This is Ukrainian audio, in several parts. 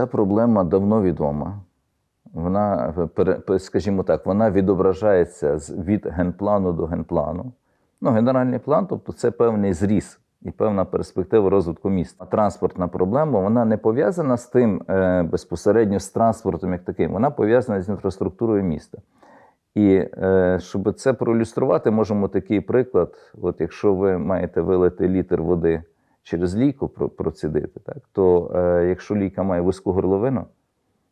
Ця проблема давно відома. Вона, скажімо так, вона відображається від генплану до генплану. Ну, генеральний план, тобто це певний зріз і певна перспектива розвитку міста. Транспортна проблема вона не пов'язана з тим е, безпосередньо з транспортом як таким, вона пов'язана з інфраструктурою міста. І е, щоб це проілюструвати, можемо такий приклад: от якщо ви маєте вилити літр води через лійку, процідити, так, то е, якщо лійка має вузьку горловину,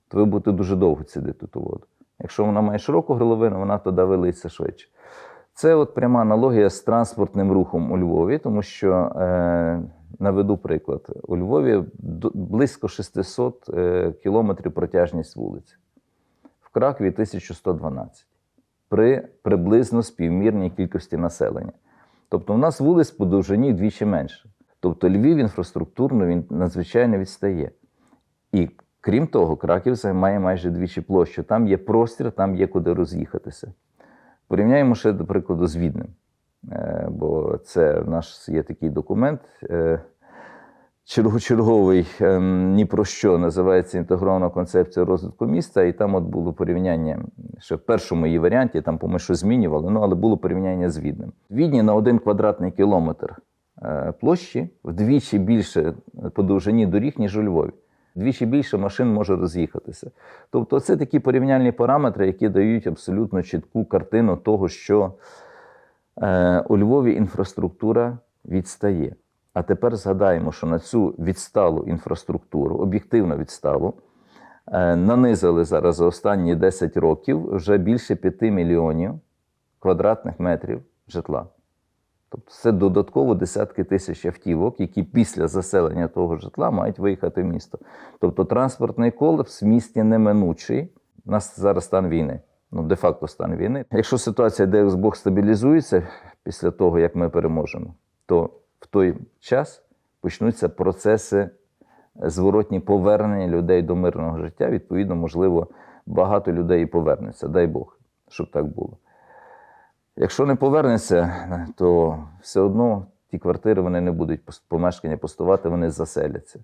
то ви будете дуже довго цідити ту воду. Якщо вона має широку горловину, вона тоді вилиться швидше. Це от пряма аналогія з транспортним рухом у Львові, тому що е, наведу приклад. У Львові близько 600 е, кілометрів протяжність вулиці. В Кракові 1112 при приблизно співмірній кількості населення. Тобто, у нас вулиць по довжині вдвічі менше. Тобто Львів інфраструктурно він надзвичайно відстає. І крім того, Краків займає майже двічі площу. Там є простір, там є куди роз'їхатися. Порівняємо ще, до прикладу, з Віднем. Е, Бо це в нас є такий документ. е, Чергочерговий ем, ні про що називається інтегрована концепція розвитку міста, і там от було порівняння ще в першому її варіанті, там по що змінювали, ну але було порівняння з Віднем. В Відні на один квадратний кілометр площі вдвічі більше по довжині доріг, ніж у Львові. Вдвічі більше машин може роз'їхатися. Тобто, це такі порівняльні параметри, які дають абсолютно чітку картину того, що е, у Львові інфраструктура відстає. А тепер згадаємо, що на цю відсталу інфраструктуру, об'єктивно відсталу, е, нанизили зараз за останні 10 років вже більше 5 мільйонів квадратних метрів житла. Тобто це додатково десятки тисяч автівок, які після заселення того житла мають виїхати в місто. Тобто транспортний колапс в місті неминучий. У нас зараз стан війни. Ну, де-факто стан війни. Якщо ситуація, де Бог стабілізується після того, як ми переможемо, то в той час почнуться процеси зворотні повернення людей до мирного життя. Відповідно, можливо, багато людей повернеться. Дай Бог, щоб так було. Якщо не повернеться, то все одно ті квартири вони не будуть помешкання постувати, вони заселяться.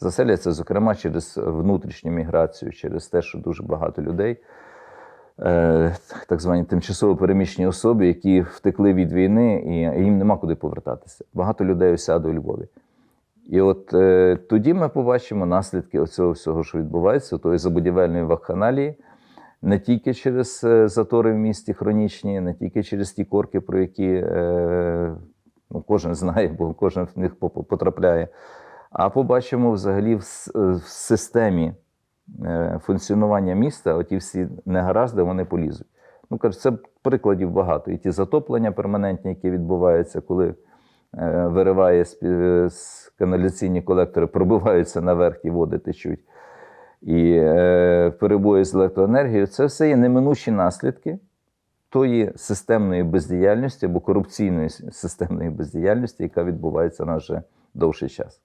Заселяться, зокрема, через внутрішню міграцію, через те, що дуже багато людей, е, так звані тимчасово переміщені особи, які втекли від війни, і їм нема куди повертатися. Багато людей осяде у Львові. І от е, тоді ми побачимо наслідки цього всього, що відбувається, тої забудівельної вакханалії, не тільки через е, затори в місті хронічні, не тільки через ті корки, про які е, ну, кожен знає, бо кожен в них потрапляє. А побачимо взагалі в, системі е, функціонування міста, оті всі негаразди, вони полізуть. Ну, кажуть, це прикладів багато. І ті затоплення перманентні, які відбуваються, коли вириває з каналізаційні колектори, пробиваються наверх і води течуть. І е, перебої з електроенергією, це все є неминучі наслідки тої системної бездіяльності або корупційної системної бездіяльності, яка відбувається на вже довший час.